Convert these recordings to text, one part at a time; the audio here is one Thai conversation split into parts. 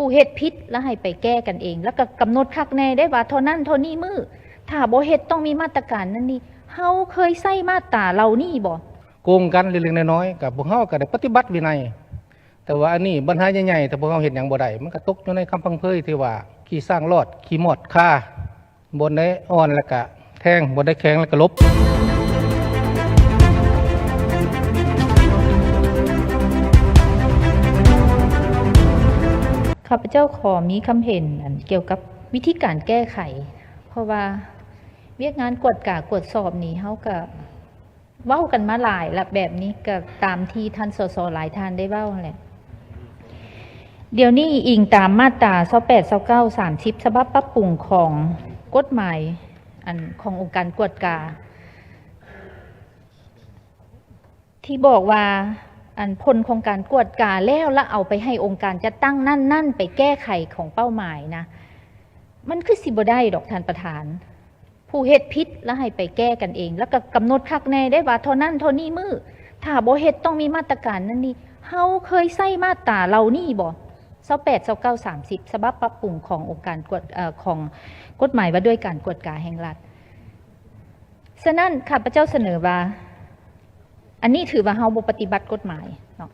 ผู้เฮ็ดผิดแล้วให้ไปแก้กันเอง แล้วก็กำหนดคักแน่ได้ว่าเท่านั้นเท่านี้มือถ้าบ่เฮ็ดต้องมีมาตรการนั่นนี่เฮาเคยใส่มาตราเหล่านี้บ่โกงกันเล็กๆน้อยๆกับพวกเฮาก็ได้ปฏิบัติวินัย แต่ว่าอันนี้ปัญหาใหญ่ๆแต่พวกเฮาเห็นหยังบ่ได้มันก็ตกอยู่ในคำพังเพยที่ว่าขี้สร้างรอดขี้หมอดฆ่าบนได้อ่อนแล้วก็แทงบนได้แข็งแล้วก็ลบ ข้าพเจ้าขอมีคำเห็นอันเกี่ยวกับวิธีการแก้ไข เพราะว่าเวียกงานกวดกากวดสอบนี่เฮาก็เว้ากันมาหลายละแบบนี้ก็ตามที่ท่านสสหลายท่านได้เว้าแหละเดี๋ยวนี้อิงตามมาตรา28 29 30ฉบับปรับปรุงของกฎหมายอันขององค์การกวดกา ที่บอกว่า อันพลของการกวดกาแล้วแล้วเอาไปให้องค์การจะตั้งนั่นนั่นไปแก้ไขของเป้าหมายนะ มันคือสิบได้ดอกท่านประธาน ผู้เฮ็ดพิษแล้วให้ไปแก้กันเอง แล้วก็กำหนดคักแน่ได้ว่าเท่านั้นเท่านี้มือถ้าบ่เฮ็ดต้องมีมาตรการนั่นนี่เฮาเคยใส่มาตราเหล่านี้บ่28 29 30ฉบับปรับปรุงขององค์การกวดอของกฎหมายว่าด้วยการกวดกาแห่งรัฐฉะนั้นข้าพเจ้าเสนอว่า อันนี้ถือว่าเฮาบ่ปฏิบัติกฎหมายเนาะ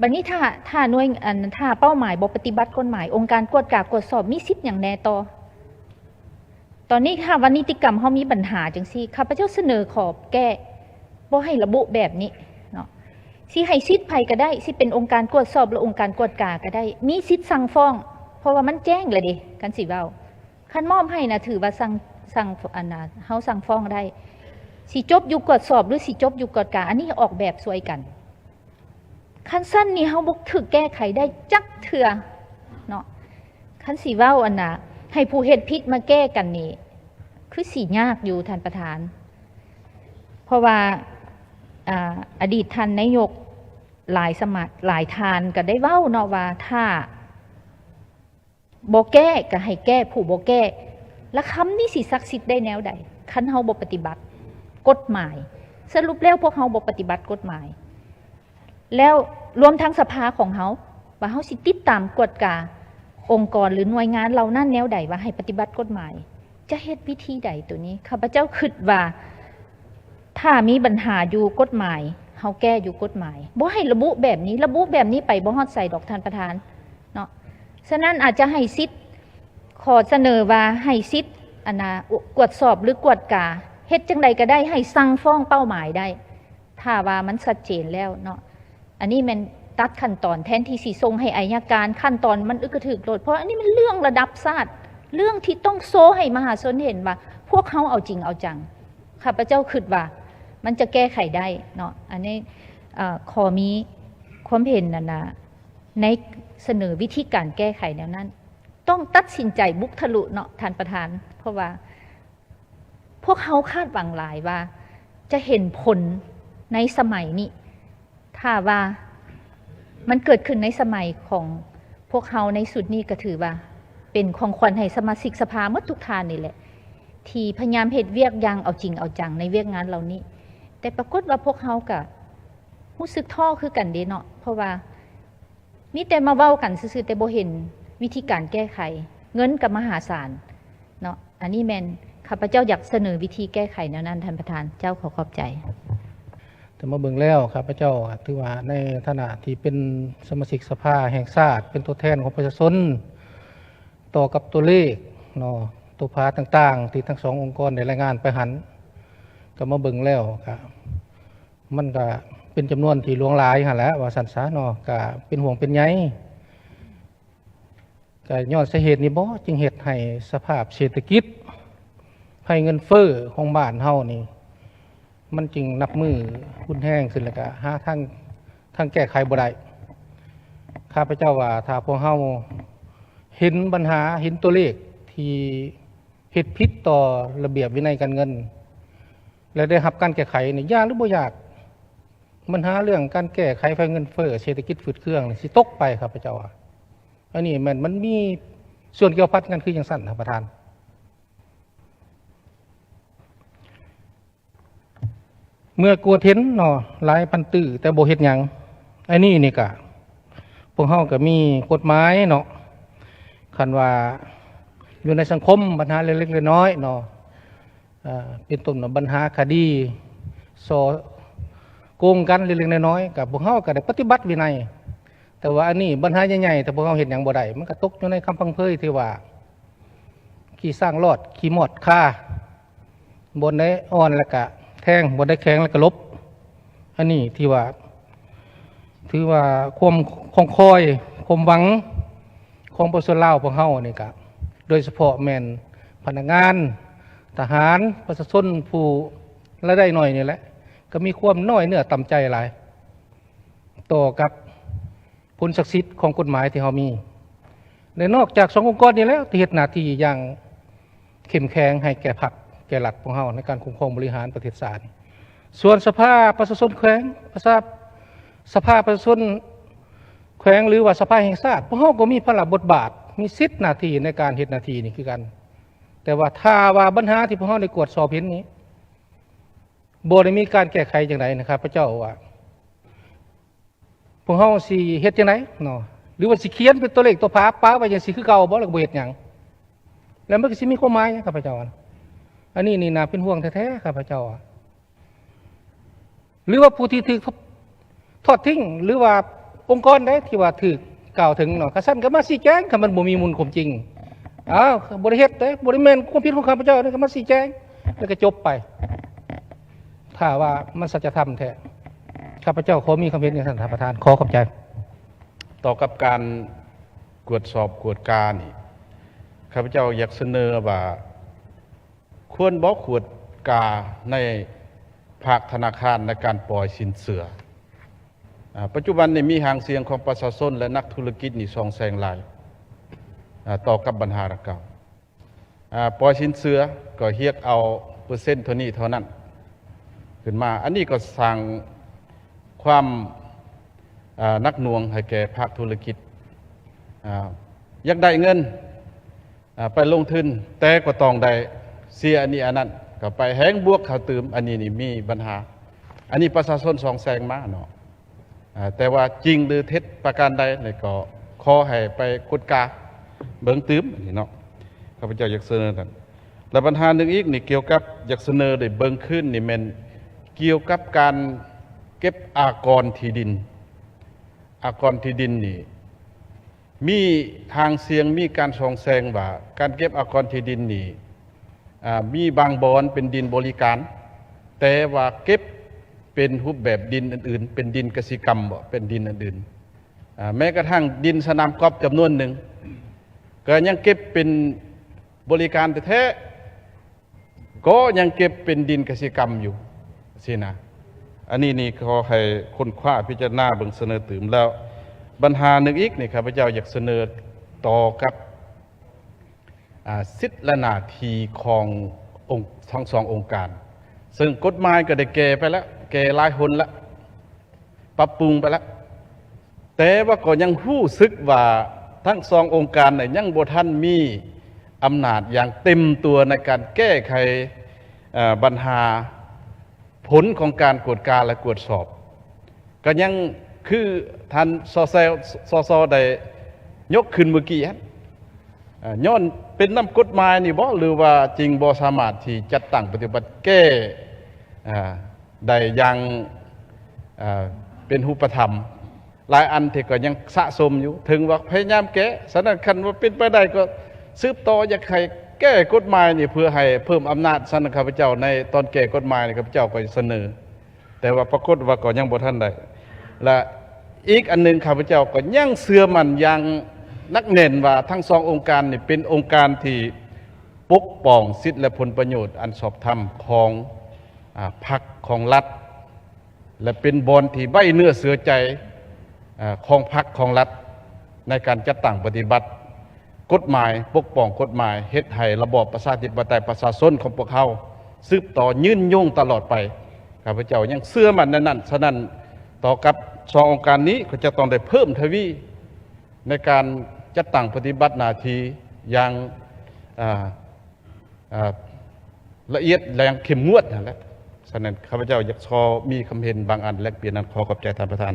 บัดนี้ถ้าถ้าหน่วยอันถ้าเป้าหมายบ่ปฏิบัติกฎหมาย องค์การกวดกากวดสอบมีสิทธิ์อย่างแน่ต่อตอนนี้ค่ะวันนิติกรรมเฮามีปัญหาจังซี่ข้าพเจ้าเสนอขอบแก้บ่ให้ระบุแบบนี้เนาะสิให้สิทธิ์ไผก็ได้สิเป็นองค์การกวดสอบหรือองค์การกวดกาก็ได้ มีสิทธิ์สั่งฟ้อง เพราะว่ามันแจ้งเลยดิกันสิเว้าคันมอบให้นะถือว่าสั่งสั่งอันน่ะเฮาสั่งฟ้องได้ สิจบอยู่กวดสอบหรือสิจบอยู่กวดกาอันนี้ออกแบบสวยกันคันสั้นนี่เฮาบ่ถึกแก้ไขได้จักเถื่อเนาะคันสิเว้าอันน่ะให้ผู้เฮ็ดผิดมาแก้กันนี่คือสิยากอยู่ท่านประธาน เพราะว่าอาอดีตท่านนายกหลายสมัครหลายทานก็ได้เว้าเนาะว่าถ้าบ่แก้ก็ให้แก้ผู้บ่แก้ แล้วคำนี้สิศักดิ์สิทธิ์ได้แนวใดคันเฮาบ่ปฏิบัติ กฎหมาย สรุปแล้วพวกเฮาบ่ปฏิบัติกฎหมาย แล้วรวมทั้งสภาของเฮาว่าเฮาสิติดตามกฎกาองค์กรหรือหน่วยงานเรานั่นแนวใดว่าให้ปฏิบัติกฎหมาย จะเฮ็ดวิธีใดตัวนี้ข้าพเจ้าคิดว่า ถ้ามีปัญหาอยู่กฎหมายเฮาแก้อยู่กฎหมายบ่ให้ระบุแบบนี้ ระบุแบบนี้ไปบ่ฮอดใส่ดอกทานประธานเนาะฉะนั้นอาจจะให้สิทธิ์ขอเสนอว่าให้สิทธิ์อันนะกวดสอบหรือกวดกา เฮ็ดจังใดก็ได้ให้สั่งฟ้องเป้าหมายได้ ถ้าว่ามันชัดเจนแล้วเนาะอันนี้มันตัดขั้นตอนแทนที่สีทรงให้อายการขั้นตอนมันอึกระถึกโดดเพราะอันนี้มันเรื่องระดับชาติเรื่องที่ต้องโซให้มหาชนเห็นว่า พวกเขาเอาจริงเอาจังข้าพเจ้าคิดว่า มันจะแก้ไขได้เนาะอันนี้เอ่อขอมีความเห็นนะนะในเสนอวิธีการแก้ไขแนวนั้น ต้องตัดสินใจบุกทะลุเนาะท่านประธาน เพราะว่า วกเขาคาดหวังหลายว่า จะเห็นผลในสมัยนี้ถ้าว่ามันเกิดขึ้นในสมัยของพวกเขาในสุดนี้ก็ถือว่า เป็นของขวัญให้สมาชิกสภาเมื่อทุกทานนี่แหละ ที่พยายามเหตุเวียกยังเอาจริงเอาจังในเวียกงานเหล่านี้ แต่ปรากฏว่าพวกเขากับรู้สึกท่อคือกันเดเนาะเพราะว่ามีแต่มาเว้ากันซื่อแต่บ่เห็นวิธีการแก้ไข เงินกับมหาศาลเนาะอันนี้แมน ข้าพเจ้าอยากเสนอวิธีแก้ไขแนวนั้นท่านประธานเจ้าขอขอบใจ แต่มาเบิ่งแล้วครับพระเจ้าถือว่าในฐานะที่เป็นสมาชิกสภาแห่งชาติเป็นตัวแทนของประชาชนต่อกับตัวเลขเนาะตัวพาต่าง ๆ ที่ทั้งสององค์กรได้รายงานไปหัน ก็มาเบิ่งแล้วก็มันก็เป็นจำนวนที่หลวงหลายหั่นแหล้วว่าสันสาเนาะก็เป็นห่วงเป็นใยก็ย้อนสาเหตุนี้บ่จึงเหตุให้สภาพเศรษฐกิจ ให้เงินเฟ้อของบ้านเฮานี่ มันจึงนับมือหุ้นแห้งขึ้นแล้วก็หาทางทางแก้ไขบ่ได้ข้าพเจ้าว่าถ้าพวกเฮาเห็นปัญหาเห็นตัวเลขที่เฮ็ดผิดต่อระเบียบวินัยการเงิน และได้รับการแก้ไขนี่ยากหรือบ่ยากปัญหาเรื่องการแก้ไขไฟเงินเฟ้อเศรษฐกิจฝืดเครื่องนี่สิตกไปครับพระเจ้าว่าอันนี้มันมันมีส่วนเกี่ยวพันกันคืออย่างสั้นครับประธาน เมื่อกลัวเทนเนาะหลายพันตื้อแต่โบเฮ็ดหยังไอ้นี่นี่กะพวกเฮาก็มีกฎหมายเนาะคันว่าอยู่ในสังคมปัญหาเล็กๆน้อยๆเนาะเป็นต้นปัญหาคดีสอโกงกันเล็กๆน้อยๆกับพวกเฮาก็ได้ปฏิบัติวินัยแต่ว่าอันนี้ปัญหาใหญ่ๆแต่พวกเฮาเห็นหยังบ่ได้มันก็ตกอยู่ในคำพังเพยที่ว่าขี่สร้างรอดขี่หมอดค่าบนได้อ่อนแล้วก็แทงบนได้แข็งแล้วก็ลบ อันนี้ที่ว่า ถือว่าความคงคอยความหวังของประชาชนลาวพวกเฮานี่ก็โดยเฉพาะแม่นพนักงาน ทหารประชาชนผู้รายได้หน้อยนี่แหละ ก็มีความน้อยเนื้อต่ำใจหลาย ต่อกับผลศักดิ์สิทธิ์ของกฎหมายที่เฮามีในนอกจากสององค์กรนี้แล้วที่เฮ็ดหน้าที่อย่างเข้มแข็งให้แก่พรรค แก่หลักของเฮาในการคุ้มครองบริหารประเทศชาติส่วนสภาประชาชนแขวงประชาสภาประชาชนแขวงหรือว่าสภาแห่งชาติพวกเฮาก็มีพระบทบาท มีสิทธิหน้าที่ในการเฮ็ดหน้าที่นี่คือกัน แต่ว่าถ้าว่าปัญหาที่พวกเฮาได้กวดสอบเห็นนี้บ่ได้มีการแก้ไขอย่างไรนะครับพระเจ้าว่าพวกเฮาสิเฮ็ดจังไดเนาะหรือว่าสิเขียนเป็นตัวเลขตัวภาพป้าไว้จังซี่คือเก่าบ่แล้วก็บ่เฮ็ดหยังแล้วมันก็สิมีความหมายหยังครับพระเจ้าอะ อันนี้นี่น่าเป็นห่วงแท้ๆครับพระเจ้าหรือว่าผู้ที่ถูกทอดทิ้ง หรือว่าองค์กรใดที่ว่าถูกกล่าวถึงเนาะกษันก็มาชี้แจงถ้ามันบ่มีมูลความจริงอ้าวบ่ได้เฮ็ดเด้บ่ได้แม่นความผิดของข้าพเจ้านี่ก็มาชี้แจงแล้วก็จบไป ถ้าว่ามันสัจธรรมแท้ข้าพเจ้าขอมีคำเห็นอย่างท่านประธานขอขอบใจ ต่อกับการกวดสอบกวดการนี่ข้าพเจ้าอยากเสนอว่า ควรบอกขวดกาในภาคธนาคารในการปล่อยสินเสืออปัจจุบันนี้มีหางเสียงของประชาชนและนักธุรกิจนี่สองแสงลายต่อกับปัญหาดังกล่าวอ่าปล่อยสินเสือก็เรียกเอาเปอร์เซ็นต์เท่านี้เท่านั้น ขึ้นมา อันนี้ก็สร้างความนักหน่วงให้แก่ภาคธุรกิจอยากได้เงินไปลงทุนแต่ก็ต้องได้ เสียอันนี้อันนั้นก็ไปแห้งบวกเขาตืมอันนี้นี่มีปัญหา อันนี้ประชาชนสองแสงมาเนาะแต่ว่าจริงหรือเท็จประการใดเนี่ยก็ขอให้ไปกดกาเบิ่งตืมนนี้เนาะข้าพเจ้าอยากเสนอนั้นและปัญหาหนึ่งอีกนี่เกี่ยวกับอยากเสนอได้เบิ่งขึ้นนี่มันเกี่ยวกับการเก็บอากรที่ดิน อากรที่ดินนี่มีทางเสียงมีการสองแซงว่าการเก็บอากรที่ดินนี่ มีบางบอนเป็นดินบริการ แต่ว่าเก็บเป็นรูปแบบดินอื่นๆ เป็นดินกสิกรรมบ่เป็นดินอื่นๆแม้กระทั่งดินสนามกอล์ฟจำนวนหนึ่งก็ยังเก็บเป็นบริการแท้ๆก็ยังเก็บเป็นดินกสิกรรมอยู่สินะอันนี้นี่ขอให้คนคว้าพิจารณาเบิ่งเสนอตื่มแล้ว ปัญหาหนึ่งอีกนี่ข้าพระเจ้าอยากเสนอต่อกับ สิทธิและหน้าที่ขององค์ทั้งสององค์การ ซึ่งกฎหมายก็ได้แก้ไปแล้วแก้ลายหนแล้วปรับปรุงไปแล้วแต่ว่าก็ยังรู้สึกว่าทั้งสององค์การเนี่ยยังบ่ทันมีอำนาจอย่างเต็มตัวในการแก้ไขปัญหาผลของการกวดการและกวดสอบ ก็ยังคือท่านสอซสอซอได้ยกขึ้นเมื่อกี้ ย้อนเป็นน้ำกฎหมายนี่บ่หรือว่าจริงบ่สามารถที่จัดตั้งปฏิบัติแก้ได้อยังอ่าเป็นรูปธรรม หลายอันที่ก็ยังสะสมอยู่ ถึงว่าพยายามแก้สนันคันว่าเป็นไปได้ก็สืบต่ออยากให้แก้กฎหมายนี่เพื่อให้เพิ่มอำนาจสนันข้าพเจ้าในตอนแก้กฎหมายนี่ข้าพเจ้าก็เสนอ แต่ว่าปรากฏว่าก็ยังบ่ทันได้และอีกอันหนึ่งข้าพเจ้าก็ยังเชื่อมันยัง นักแน่นว่าทั้งสององค์การนี่เป็นองค์การที่ปกป้องสิทธิและผลประโยชน์อันชอบธรรมของอพรรคของรัฐ และเป็นบอลที่ใบเนื้อเสือใจอของพรรคของรัฐในการจัดตั้งปฏิบัติ กฎหมายปกป้องกฎหมายเฮ็ดให้ระบอบประชาธิปไตยประชาชนของพวกเขาสืบต่อยื่นยงตลอดไปข้าพเจ้ายังเชื่อมันในนั้นฉะนั้นต่อกับสององค์การนี้ก็จะต้องได้เพิ่มทวีในการ จะตั้งปฏิบัติหนาทีอย่างอ่าอ่าละเอียดแรงเข้มงวดนั่นแหละฉะนั้นข้าพเจ้าอยากชอมีคำเห็นบางอัน แลกเปลี่ยนนั้นขอขอบใจท่านประธาน